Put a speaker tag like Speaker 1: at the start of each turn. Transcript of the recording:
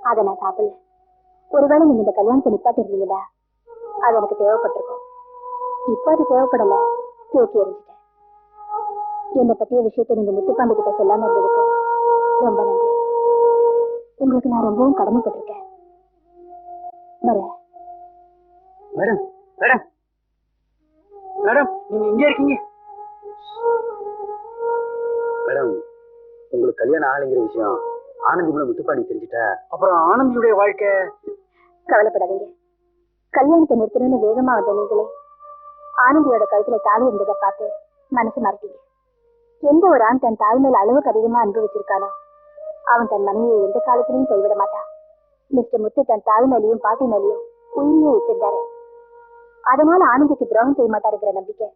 Speaker 1: அதை நான் சாப்பிடல. ஒருவேளை நீங்க இந்த கல்யாணத்தை நிப்பாட்டி இருந்தீங்களா அது எனக்கு தேவைப்பட்டிருக்கும். இப்ப அது தேவைப்படல. தூக்கி எறிஞ்சிட்டேன். என்னை பத்திய விஷயத்தை நீங்க முத்துப்பாண்டி கிட்ட சொல்லாம இருந்ததுக்கு ரொம்ப நன்றி. உங்களுக்கு நான் ரொம்பவும் கடமைப்பட்டிருக்கேன். வரேன்.
Speaker 2: Madam madam. மேடம் நீங்க இங்கே இருக்கீங்க? மேடம் உங்களுக்கு கல்யாணம் ஆகலைங்கிற விஷயம் ஆனந்தி மூலம் முத்துப்பாண்டி தெரிஞ்சுட்டா? அப்புறம் ஆனந்தியுடைய வாழ்க்கை?
Speaker 1: கவலைப்படாதீங்க. கல்யாணத்தை நிறுத்தணும்னு வேகமா வந்த நீங்களே ஆனந்தியோட கழுத்துல தாலி இருந்ததை பார்த்து மனசு மாறிட்டீங்க. எந்த ஒரு ஆண் தன் தாய் மேல அளவுக்கு அதிகமா அன்பு வச்சிருக்கானோ அவன் தன் மனைவியை எந்த காலத்திலையும் கைவிட மாட்டான். மிஸ்டர் முத்து தன் தாய் மேலையும் பாட்டி மேலையும் உயிரியே வச்சிருந்தாரு. அதனால ஆனந்திக்கு துரோகம் செய்ய மாட்டாருங்கிற நம்பிக்கை